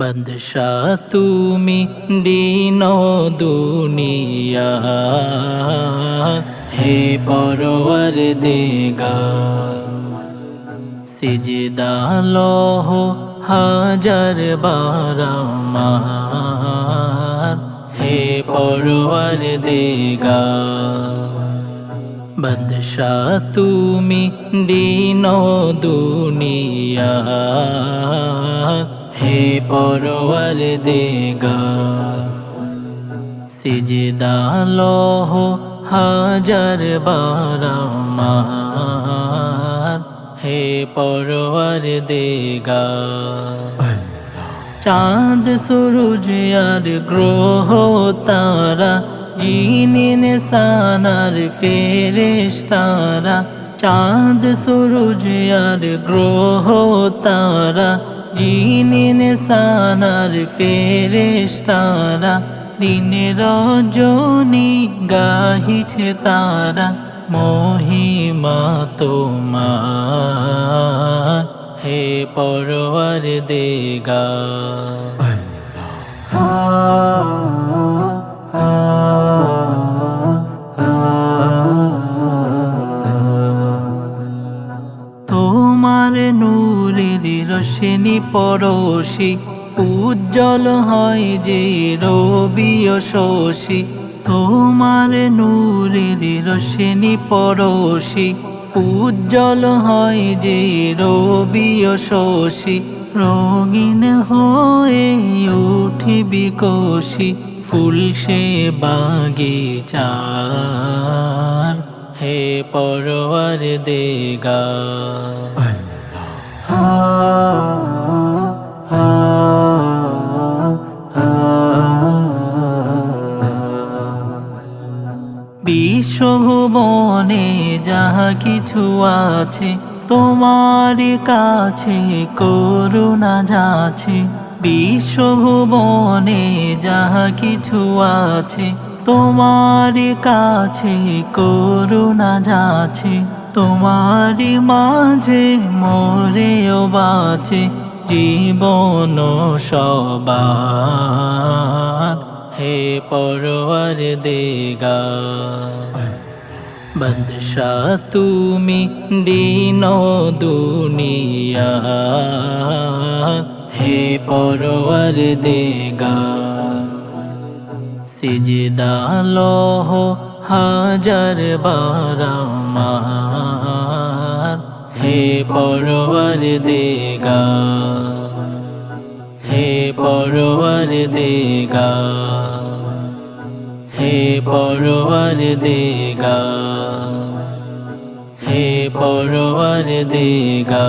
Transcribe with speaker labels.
Speaker 1: বদশা তুমি দিন দুনিয়া। হে পরওয়ার দেগা সিজদা লহ হাজার বারামার হে পরওয়ার দেগা বদশা তুমি দিন দুনিয়া। হে পরওয়ার দেগা, সিজদা লহ হাজার বারামার হে পরওয়ার দেগা, চাঁদ, সূরজ আর গ্রহ তারা, জিনিন সানার ফেরেশ তারা, চাঁদ, সূরজ আর গ্রহ তারা জিনিন ইনসানার ফেরেশতারা দিন রজনী গাহিছে তারা মহিমা তোমার হে পরওয়ার দেগা তোমার নূরের রশ্মি পরশি, উজ্জ্বল হয় যে রবি শশী। তোমার নূরের রশ্মি পরশি, উজ্জ্বল হয় যে রবি শশী। রঙিন হয়ে উঠি বিকশি ফুল সে বাগিচার। হে পরওয়ার দেগা। বিশ্বভুবনে যাহা কিছু আছে তোমার কাছে করুণা যাচ্ছে বিশ্বভুবনে যাহা কিছু আছে তোমার কাছে করুণা যাচ্ছে তোমারই মাঝে মরেও বাঁচে জীবন সবার। হে পরওয়ার দেগা বদশা তুমি দিন দুনিয়া। হে পরওয়ার দেগা সিজদা লহ হাজার বারামার হে পরওয়ার দেগা হে পরওয়ার দেগা হে পরওয়ার দেগা হে পরওয়ার দেগা